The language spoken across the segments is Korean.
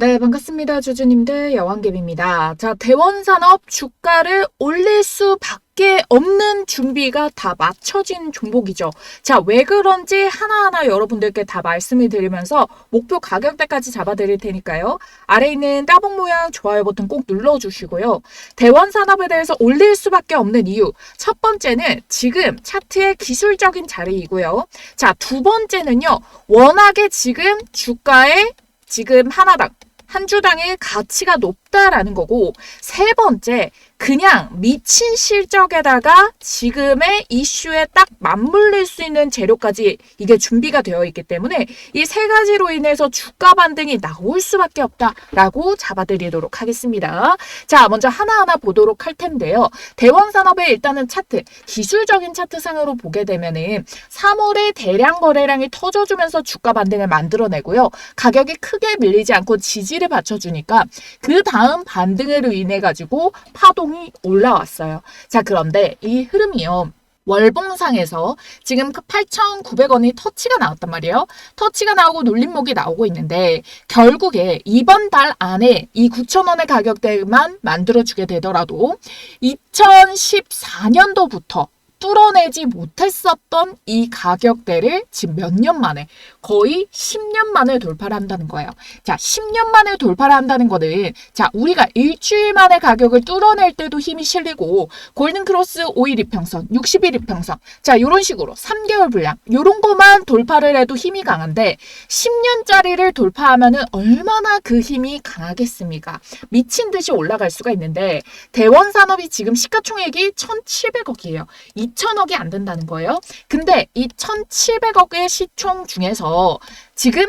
네, 반갑습니다. 주주님들 여왕개입니다 자, 대원산업 주가를 올릴 수밖에 없는 준비가 다 맞춰진 종목이죠. 자, 왜 그런지 하나하나 여러분들께 다 말씀을 드리면서 목표 가격대까지 잡아드릴 테니까요. 아래 있는 따봉 모양 좋아요 버튼 꼭 눌러주시고요. 대원산업에 대해서 올릴 수밖에 없는 이유. 첫 번째는 지금 차트의 기술적인 자리이고요. 자, 두 번째는요. 워낙에 지금 주가에 지금 하나당 한 주당의 가치가 높 다라는 거고 세 번째 그냥 미친 실적에다가 지금의 이슈에 딱 맞물릴 수 있는 재료까지 이게 준비가 되어 있기 때문에 이 세 가지로 인해서 주가 반등이 나올 수밖에 없다라고 잡아드리도록 하겠습니다. 자, 먼저 하나하나 보도록 할 텐데요. 대원산업의 일단은 차트, 기술적인 차트상으로 보게 되면은 3월에 대량 거래량이 터져주면서 주가 반등을 만들어내고요. 가격이 크게 밀리지 않고 지지를 받쳐주니까 그 다음 반등으로 인해 가지고 파동 비용이 올라왔어요. 자, 그런데 이 흐름이요. 월봉상에서 지금 8,900원이 그 터치가 나왔단 말이에요. 터치가 나오고 눌림목이 나오고 있는데 결국에 이번 달 안에 이 9,000원의 가격대만 만들어주게 되더라도 2014년도부터 뚫어내지 못했었던 이 가격대를 지금 몇 년 만에 거의 10년 만에 돌파를 한다는 거예요. 자, 10년 만에 돌파를 한다는 거는 자, 우리가 일주일 만에 가격을 뚫어낼 때도 힘이 실리고 골든 크로스 5일 이평선, 60일 이평선 자, 이런 식으로 3개월 분량 이런 거만 돌파를 해도 힘이 강한데 10년짜리를 돌파하면은 얼마나 그 힘이 강하겠습니까? 미친 듯이 올라갈 수가 있는데 대원 산업이 지금 시가총액이 1,700억이에요. 2천억이 안 된다는 거예요. 근데 이 1,700억의 시총 중에서 지금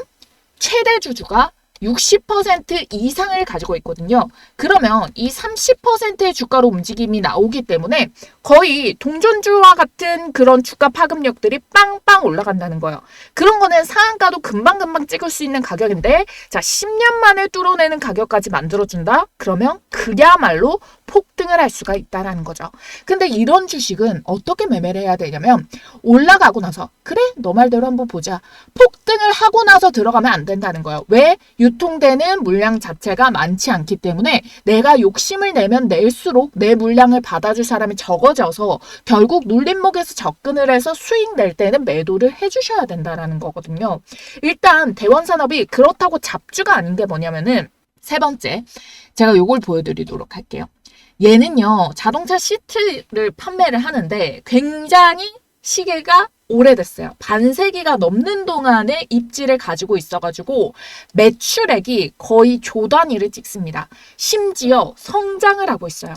최대 주주가 60% 이상을 가지고 있거든요. 그러면 이 30%의 주가로 움직임이 나오기 때문에 거의 동전주와 같은 그런 주가 파급력들이 빵빵 올라간다는 거예요. 그런 거는 상한가도 금방금방 찍을 수 있는 가격인데 자 10년 만에 뚫어내는 가격까지 만들어준다? 그러면 그야말로 폭등을 할 수가 있다라는 거죠. 근데 이런 주식은 어떻게 매매를 해야 되냐면 올라가고 나서 그래 너 말대로 한번 보자. 폭등을 하고 나서 들어가면 안 된다는 거예요. 왜? 유통되는 물량 자체가 많지 않기 때문에 내가 욕심을 내면 낼수록 내 물량을 받아줄 사람이 적어 져서 결국 눌림목에서 접근을 해서 수익 낼 때는 매도를 해주셔야 된다라는 거거든요. 일단 대원산업이 그렇다고 잡주가 아닌 게 뭐냐면은 세 번째 제가 요걸 보여드리도록 할게요. 얘는요, 자동차 시트를 판매를 하는데 굉장히 시계가 오래됐어요. 반세기가 넘는 동안에 입지를 가지고 있어가지고 매출액이 거의 조 단위를 찍습니다. 심지어 성장을 하고 있어요.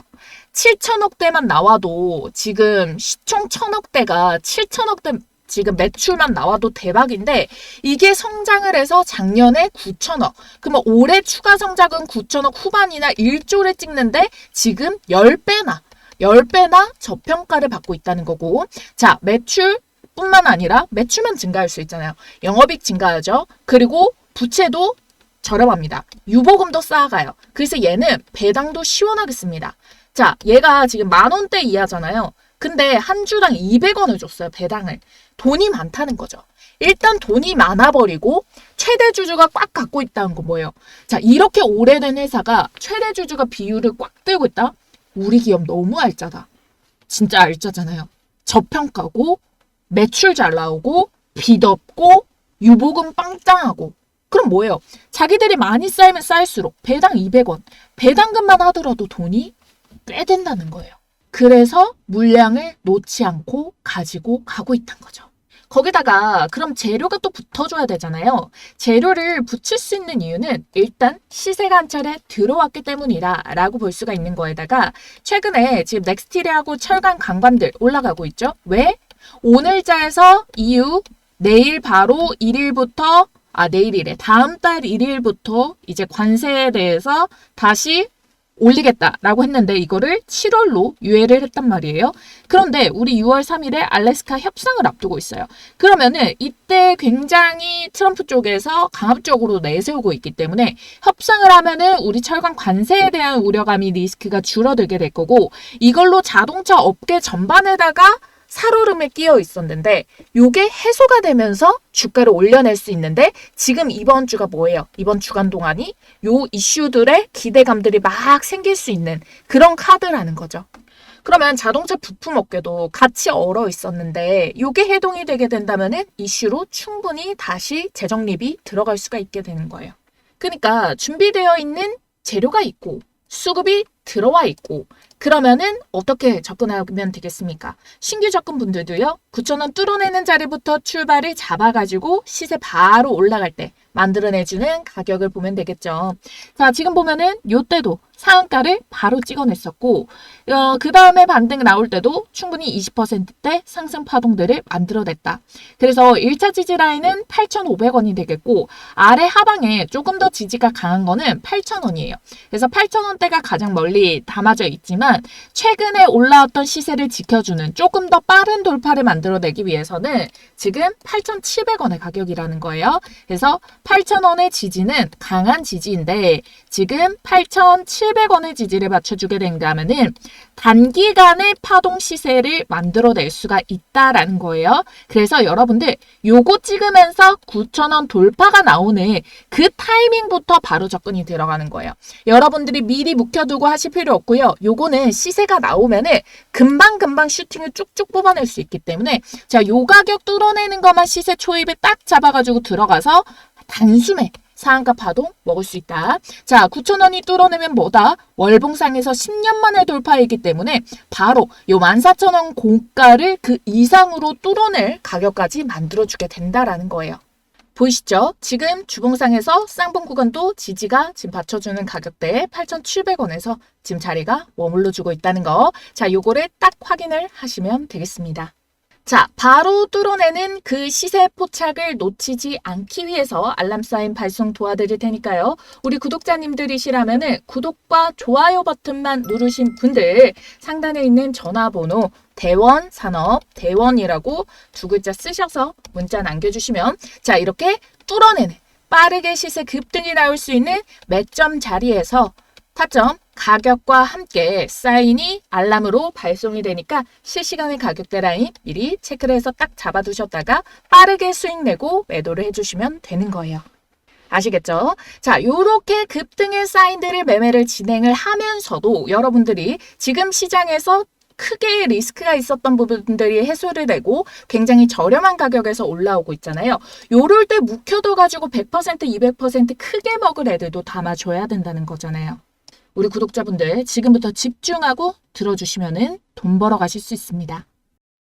7천억대만 나와도 지금 시총 천억대가 7천억대 지금 매출만 나와도 대박인데 이게 성장을 해서 작년에 9천억. 그러면 올해 추가 성장은 9천억 후반이나 1조를 찍는데 지금 10배나 10배나 저평가를 받고 있다는 거고 자 매출 뿐만 아니라 매출만 증가할 수 있잖아요. 영업이익 증가하죠. 그리고 부채도 저렴합니다. 유보금도 쌓아가요. 그래서 얘는 배당도 시원하게 씁니다. 자, 얘가 지금 만 원대 이하잖아요. 근데 한 주당 200원을 줬어요, 배당을. 돈이 많다는 거죠. 일단 돈이 많아버리고 최대 주주가 꽉 갖고 있다는 거 뭐예요? 자, 이렇게 오래된 회사가 최대 주주가 비율을 꽉 들고 있다? 우리 기업 너무 알짜다. 진짜 알짜잖아요. 저평가고 매출 잘 나오고 빚 없고 유보금 빵짱하고 그럼 뭐예요? 자기들이 많이 쌓이면 쌓일수록 배당 200원, 배당금만 하더라도 돈이 꽤 된다는 거예요. 그래서 물량을 놓지 않고 가지고 가고 있다는 거죠. 거기다가 그럼 재료가 또 붙어줘야 되잖아요. 재료를 붙일 수 있는 이유는 일단 한 차례 들어왔기 때문이라 라고 볼 수가 있는 거에다가 최근에 지금 넥스티리하고 철강 강반들 올라가고 있죠. 왜? 오늘자에서 이후 내일 바로 1일부터 아 내일이래 다음 달 1일부터 이제 관세에 대해서 다시 올리겠다라고 했는데 이거를 7월로 유예를 했단 말이에요. 그런데 우리 6월 3일에 알래스카 협상을 앞두고 있어요. 그러면은 이때 굉장히 트럼프 쪽에서 강압적으로 내세우고 있기 때문에 협상을 하면은 우리 철강 관세에 대한 우려감이 리스크가 줄어들게 될 거고 이걸로 자동차 업계 전반에다가 살오름에 끼어 있었는데 요게 해소가 되면서 주가를 올려낼 수 있는데 지금 이번 주가 뭐예요? 이번 주간 동안이 요 이슈들의 기대감들이 막 생길 수 있는 그런 카드라는 거죠. 그러면 자동차 부품 업계도 같이 얼어 있었는데 요게 해동이 되게 된다면은 이슈로 충분히 다시 재정립이 들어갈 수가 있게 되는 거예요. 그러니까 준비되어 있는 재료가 있고 수급이 들어와 있고 그러면은 어떻게 접근하면 되겠습니까? 신규 접근 분들도요. 9,000원 뚫어내는 자리부터 출발을 잡아가지고 시세 바로 올라갈 때 만들어내주는 가격을 보면 되겠죠. 자, 지금 보면은 요때도 상한가를 바로 찍어냈었고 어, 그 다음에 반등 나올 때도 충분히 20%대 상승 파동들을 만들어냈다. 그래서 1차 지지 라인은 8,500원이 되겠고 아래 하방에 조금 더 지지가 강한 거는 8,000원이에요. 그래서 8,000원대가 가장 멀리 담아져 있지만 최근에 올라왔던 시세를 지켜주는 조금 더 빠른 돌파를 만들어내기 위해서는 지금 8,700원의 가격이라는 거예요. 그래서 8,000원의 지지는 강한 지지인데 지금 8,700 원의 지지를 맞춰주게 된다면은 단기간의 파동 시세를 만들어낼 수가 있다라는 거예요. 그래서 여러분들 요거 찍으면서 9,000원 돌파가 나오는 그 타이밍부터 바로 접근이 들어가는 거예요. 여러분들이 미리 묵혀두고 하실 필요 없고요. 요거는 시세가 나오면은 금방금방 슈팅을 쭉쭉 뽑아낼 수 있기 때문에 자, 요 가격 뚫어내는 것만 시세 초입에 딱 잡아가지고 들어가서 단숨에 상한가 파동 먹을 수 있다. 자, 9,000원이 뚫어내면 뭐다? 월봉상에서 10년 만에 돌파이기 때문에 바로 요 14,000원 공가를 그 이상으로 뚫어낼 가격까지 만들어주게 된다라는 거예요. 보이시죠? 지금 주봉상에서 쌍봉 구간도 지지가 지금 받쳐주는 가격대에 8,700원에서 지금 자리가 머물러주고 있다는 거. 자, 요거를 딱 확인을 하시면 되겠습니다. 자, 바로 뚫어내는 그 시세 포착을 놓치지 않기 위해서 알람 사인 발송 도와드릴 테니까요. 우리 구독자님들이시라면 은 구독과 좋아요 버튼만 누르신 분들 상단에 있는 전화번호 대원 산업 대원이라고 두 글자 쓰셔서 문자 남겨주시면 자 이렇게 뚫어내는 빠르게 시세 급등이 나올 수 있는 매점 자리에서 타점 가격과 함께 사인이 알람으로 발송이 되니까 실시간의 가격대 라인 미리 체크를 해서 딱 잡아두셨다가 빠르게 수익 내고 매도를 해주시면 되는 거예요. 아시겠죠? 자, 요렇게 급등의 사인들을 매매를 진행을 하면서도 여러분들이 지금 시장에서 크게 리스크가 있었던 부분들이 해소를 되고 굉장히 저렴한 가격에서 올라오고 있잖아요. 요럴 때 묵혀둬 가지고 100% 200% 크게 먹을 애들도 담아줘야 된다는 거잖아요. 우리 구독자분들 지금부터 집중하고 들어주시면은 돈 벌어 가실 수 있습니다.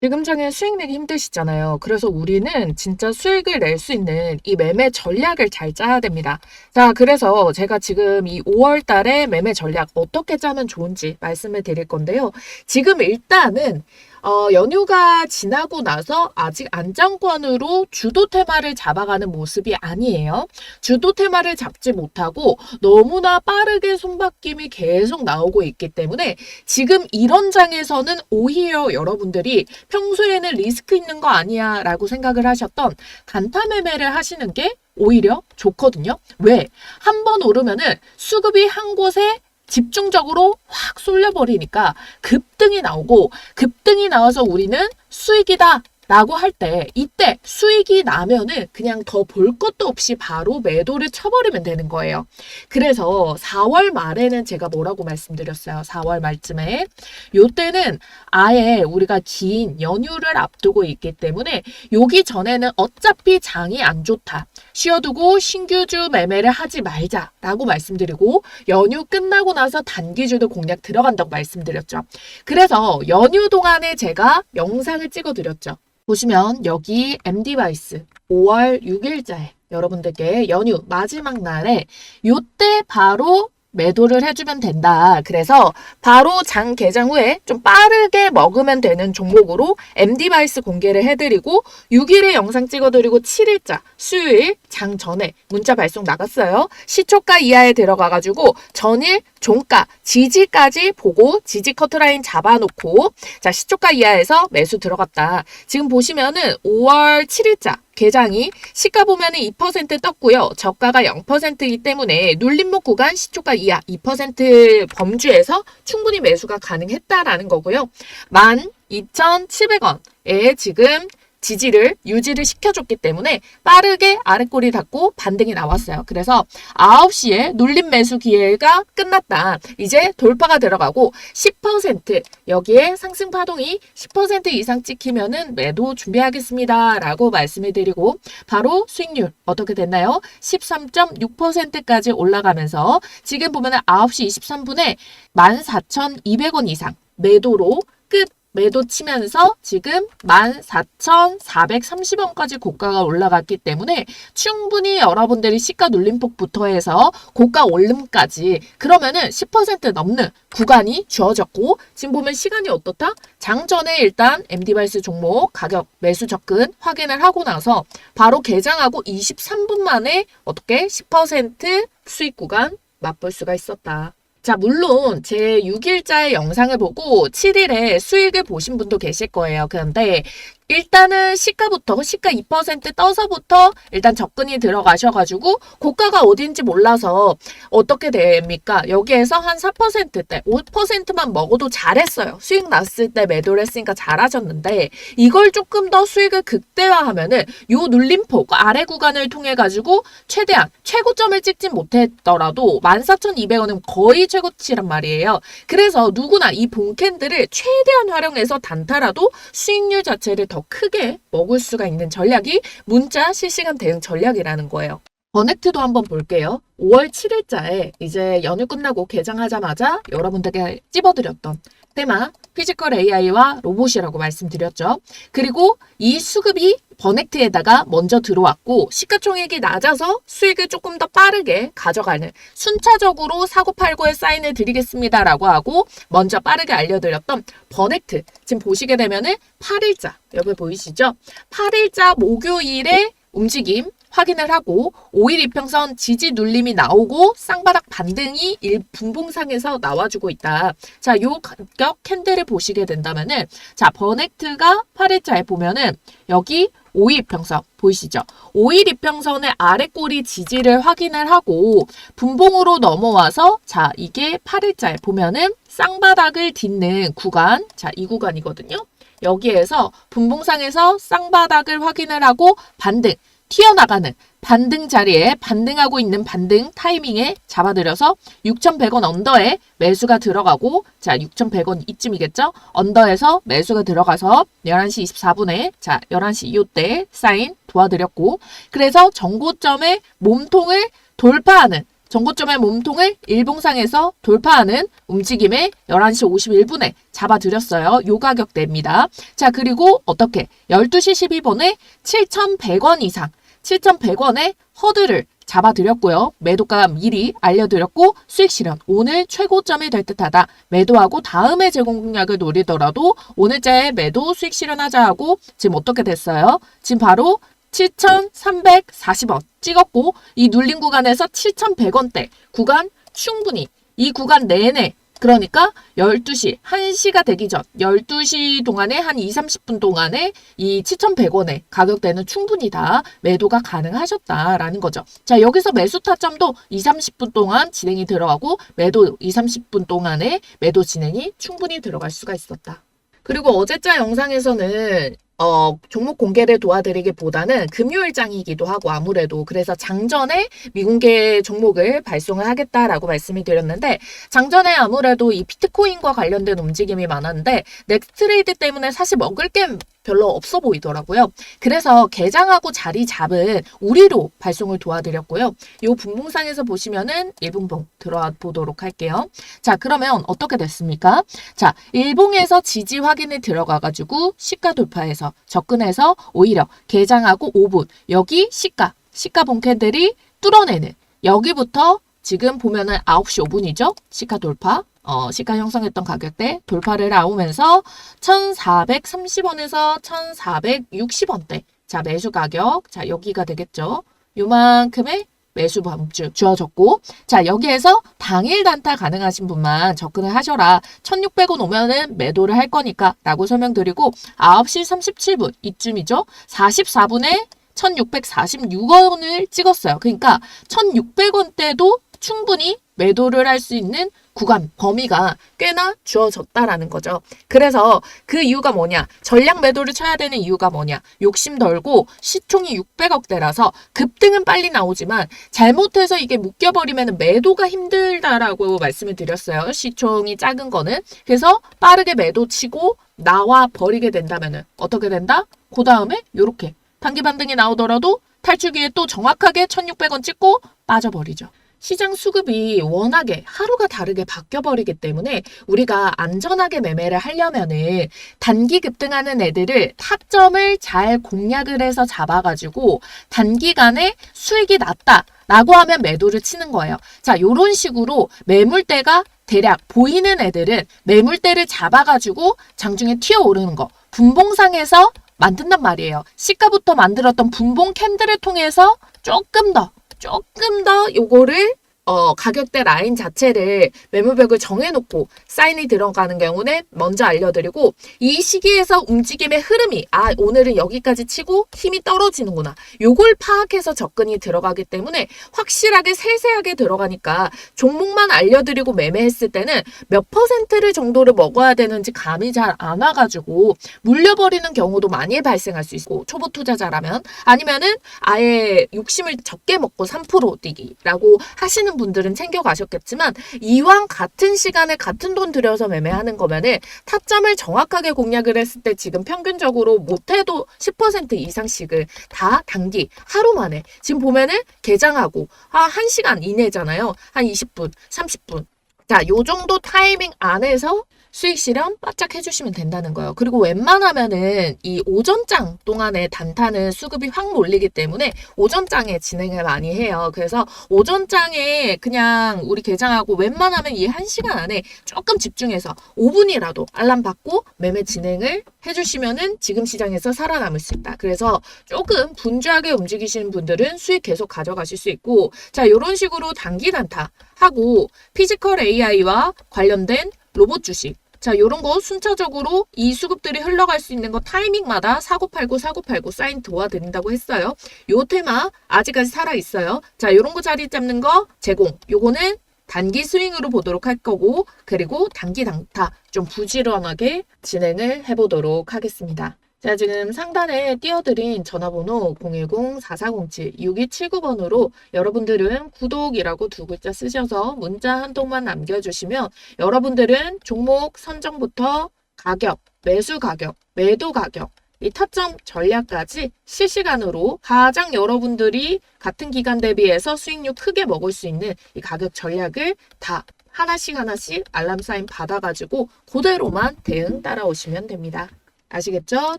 지금 장에 수익 내기 힘드시잖아요. 그래서 우리는 진짜 수익을 낼 수 있는 이 매매 전략을 잘 짜야 됩니다. 자, 그래서 제가 지금 이 5월 달에 매매 전략 어떻게 짜면 좋은지 말씀을 드릴 건데요. 지금 일단은 어, 연휴가 지나고 나서 아직 안정권으로 주도 테마를 잡아가는 모습이 아니에요. 주도 테마를 잡지 못하고 너무나 빠르게 손바뀜이 계속 나오고 있기 때문에 지금 이런 장에서는 오히려 여러분들이 평소에는 리스크 있는 거 아니야 라고 생각을 하셨던 단타 매매를 하시는 게 오히려 좋거든요. 왜? 한 번 오르면은 수급이 한 곳에 집중적으로 확 쏠려버리니까 급등이 나오고 급등이 나와서 우리는 수익이다. 라고 할 때 이때 수익이 나면은 그냥 더 볼 것도 없이 바로 매도를 쳐버리면 되는 거예요. 그래서 4월 말에는 제가 뭐라고 말씀드렸어요. 4월 말쯤에 요때는 아예 우리가 긴 연휴를 앞두고 있기 때문에 여기 전에는 어차피 장이 안 좋다. 쉬어두고 신규주 매매를 하지 말자라고 말씀드리고 연휴 끝나고 나서 단기주도 공략 들어간다고 말씀드렸죠. 그래서 연휴 동안에 제가 영상을 찍어드렸죠. 보시면 여기 MD바이스 5월 6일자에 여러분들께 연휴 마지막 날에 요때 바로 매도를 해주면 된다. 그래서 바로 장 개장 후에 좀 빠르게 먹으면 되는 종목으로 MD바이스 공개를 해드리고 6일에 영상 찍어드리고 7일자 수요일 장 전에 문자 발송 나갔어요. 시초가 이하에 들어가가지고 전일 종가 지지까지 보고 지지 커트라인 잡아놓고 자 시초가 이하에서 매수 들어갔다. 지금 보시면은 5월 7일자 개장이 시가 보면은 2% 떴고요. 저가가 0%이기 때문에 눌림목 구간 시초가 이하 2% 범주에서 충분히 매수가 가능했다라는 거고요. 만 2,700원에 지금 지지를 유지를 시켜줬기 때문에 빠르게 아래꼬리 닫고 반등이 나왔어요. 그래서 9시에 눌림 매수 기회가 끝났다. 이제 돌파가 들어가고 10% 여기에 상승 파동이 10% 이상 찍히면은 매도 준비하겠습니다. 라고 말씀을 드리고 바로 수익률 어떻게 됐나요? 13.6%까지 올라가면서 지금 보면은 9시 23분에 14,200원 이상 매도로 끝 매도 치면서 지금 14,430원까지 고가가 올라갔기 때문에 충분히 여러분들이 시가 눌림폭부터 해서 고가 올림까지 그러면은 10% 넘는 구간이 주어졌고 지금 보면 시간이 어떻다? 장전에 일단 MD바이스 종목 가격 매수 접근 확인을 하고 나서 바로 개장하고 23분 만에 어떻게 10% 수익 구간 맛볼 수가 있었다. 자, 물론 제 6일자의 영상을 보고 7일에 수익을 보신 분도 계실 거예요. 그런데 일단은 시가부터 시가 2% 떠서부터 일단 접근이 들어가셔가지고 고가가 어딘지 몰라서 어떻게 됩니까? 여기에서 한 4%대 5%만 먹어도 잘했어요. 수익 났을 때 매도를 했으니까 잘하셨는데 이걸 조금 더 수익을 극대화하면은 요 눌림폭 아래 구간을 통해 가지고 최대한 최고점을 찍진 못했더라도 14,200원은 거의 최고치란 말이에요. 그래서 누구나 이 본캔들을 최대한 활용해서 단타라도 수익률 자체를 더 크게 먹을 수가 있는 전략이 문자 실시간 대응 전략이라는 거예요. 버넥트도 한번 볼게요. 5월 7일자에 이제 연휴 끝나고 개장하자마자 여러분들께 찝어드렸던 테마 피지컬 AI와 로봇이라고 말씀드렸죠. 그리고 이 수급이 버넥트에다가 먼저 들어왔고 시가총액이 낮아서 수익을 조금 더 빠르게 가져가는 순차적으로 사고팔고에 사인을 드리겠습니다라고 하고 먼저 빠르게 알려드렸던 버넥트 지금 보시게 되면은 8일자 여기 보이시죠? 8일자 목요일에 움직임 확인을 하고 5일 이평선 지지 눌림이 나오고 쌍바닥 반등이 일 분봉상에서 나와주고 있다. 자, 요 가격 캔들을 보시게 된다면은 자, 버넥트가 8일자에 보면은 여기 5일 이평선 보이시죠? 5일 이평선의 아래 꼬리 지지를 확인을 하고 분봉으로 넘어와서 자, 이게 8일자에 보면은 쌍바닥을 딛는 구간. 자, 이 구간이거든요. 여기에서 분봉상에서 쌍바닥을 확인을 하고 반등 튀어나가는 반등 자리에 반등하고 있는 반등 타이밍에 잡아들여서 6,100원 언더에 매수가 들어가고 자 6,100원 이쯤이겠죠? 언더에서 매수가 들어가서 11시 24분에 자 11시 이때 사인 도와드렸고 그래서 정고점의 몸통을 돌파하는 정고점의 몸통을 일봉상에서 돌파하는 움직임에 11시 51분에 잡아드렸어요. 요 가격대입니다. 자, 그리고 어떻게? 12시 12분에 7,100원 이상 7,100원에 허드를 잡아드렸고요. 매도가 미리 알려드렸고 수익 실현 오늘 최고점이 될 듯하다. 매도하고 다음에 제공 공략을 노리더라도 오늘자에 매도 수익 실현하자 하고 지금 어떻게 됐어요? 지금 바로 7,340원 찍었고 이 눌린 구간에서 7,100원대 구간 충분히 이 구간 내내 그러니까 12시, 1시가 되기 전 12시 동안에 한 2, 30분 동안에 이 7,100원의 가격대는 충분히 다 매도가 가능하셨다라는 거죠. 자, 여기서 매수 타점도 2, 30분 동안 진행이 들어가고 매도 2, 30분 동안에 매도 진행이 충분히 들어갈 수가 있었다. 그리고 어제자 영상에서는 어, 종목 공개를 도와드리기보다는 금요일장이기도 하고 아무래도 그래서 장전에 미공개 종목을 발송을 하겠다라고 말씀을 드렸는데 장전에 아무래도 이 비트코인과 관련된 움직임이 많았는데 넥스트레이드 때문에 사실 먹을 게 별로 없어 보이더라고요. 그래서 개장하고 자리 잡은 우리로 발송을 도와드렸고요. 이 분봉상에서 보시면은 일분봉 들어와 보도록 할게요. 자, 그러면 어떻게 됐습니까? 자, 일봉에서 지지 확인에 들어가가지고 시가 돌파해서 접근해서 오히려 개장하고 5분 여기 시가 시가 본캔들이 뚫어내는 여기부터 지금 보면은 9시 5분이죠? 시가 돌파. 어, 시가 형성했던 가격대 돌파를 나오면서 1,430원에서 1,460원대. 자, 매수 가격. 자, 여기가 되겠죠. 요만큼의 매수 범주 주어졌고 자 여기에서 당일 단타 가능하신 분만 접근을 하셔라 1600원 오면은 매도를 할 거니까 라고 설명드리고 9시 37분 이쯤이죠 44분에 1646원을 찍었어요 그러니까 1600원대도 충분히 매도를 할 수 있는 구간, 범위가 꽤나 주어졌다라는 거죠. 그래서 그 이유가 뭐냐? 전략 매도를 쳐야 되는 이유가 뭐냐? 욕심 덜고 시총이 600억대라서 급등은 빨리 나오지만 잘못해서 이게 묶여버리면 매도가 힘들다라고 말씀을 드렸어요. 시총이 작은 거는. 그래서 빠르게 매도 치고 나와 버리게 된다면은 어떻게 된다? 그 다음에 요렇게 단기 반등이 나오더라도 탈출기에 또 정확하게 1600원 찍고 빠져버리죠. 시장 수급이 워낙에 하루가 다르게 바뀌어버리기 때문에 우리가 안전하게 매매를 하려면은 단기 급등하는 애들을 타점을 잘 공략을 해서 잡아가지고 단기간에 수익이 났다 라고 하면 매도를 치는 거예요. 자, 요런 식으로 매물대가 대략 보이는 애들은 매물대를 잡아가지고 장중에 튀어오르는 거. 분봉상에서 만든단 말이에요. 시가부터 만들었던 분봉 캔들을 통해서 조금 더, 조금 더 요거를 어, 가격대 라인 자체를 매물벽을 정해놓고 사인이 들어가는 경우는 먼저 알려드리고 이 시기에서 움직임의 흐름이 아 오늘은 여기까지 치고 힘이 떨어지는구나. 요걸 파악해서 접근이 들어가기 때문에 확실하게 세세하게 들어가니까 종목만 알려드리고 매매했을 때는 몇 퍼센트를 정도를 먹어야 되는지 감이 잘 안 와가지고 물려버리는 경우도 많이 발생할 수 있고 초보 투자자라면 아니면은 아예 욕심을 적게 먹고 3% 뛰기라고 하시는 분들은 챙겨가셨겠지만 이왕 같은 시간에 같은 돈 들여서 매매하는 거면은 타점을 정확하게 공략을 했을 때 지금 평균적으로 못해도 10% 이상씩을 다 단기 하루 만에 지금 보면은 개장하고 아 1시간 이내잖아요. 한 20분, 30분. 자, 요 정도 타이밍 안에서 수익 실현 바짝 해주시면 된다는 거예요. 그리고 웬만하면은 이 오전장 동안에 단타는 수급이 확 몰리기 때문에 오전장에 진행을 많이 해요. 그래서 오전장에 그냥 우리 개장하고 웬만하면 이 한 시간 안에 조금 집중해서 5분이라도 알람 받고 매매 진행을 해주시면은 지금 시장에서 살아남을 수 있다. 그래서 조금 분주하게 움직이시는 분들은 수익 계속 가져가실 수 있고 자 이런 식으로 단기 단타 하고 피지컬 AI와 관련된 로봇 주식 자, 요런 거 순차적으로 이 수급들이 흘러갈 수 있는 거 타이밍마다 사고팔고 사고팔고 사인 도와드린다고 했어요. 요 테마 아직까지 살아있어요. 자, 요런 거 자리 잡는 거 제공. 요거는 단기 스윙으로 보도록 할 거고, 그리고 단기 단타 좀 부지런하게 진행을 해보도록 하겠습니다. 자, 지금 상단에 띄워드린 전화번호 010-4407-6279번으로 여러분들은 구독이라고 두 글자 쓰셔서 문자 한 통만 남겨주시면 여러분들은 종목 선정부터 가격, 매수 가격, 매도 가격, 이 타점 전략까지 실시간으로 가장 여러분들이 같은 기간 대비해서 수익률 크게 먹을 수 있는 이 가격 전략을 다 하나씩 하나씩 알람 사인 받아가지고 그대로만 대응 따라오시면 됩니다. 아시겠죠?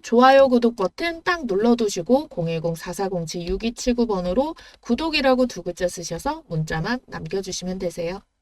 좋아요, 구독 버튼 딱 눌러두시고 010-4407-6279번으로 구독이라고 두 글자 쓰셔서 문자만 남겨주시면 되세요.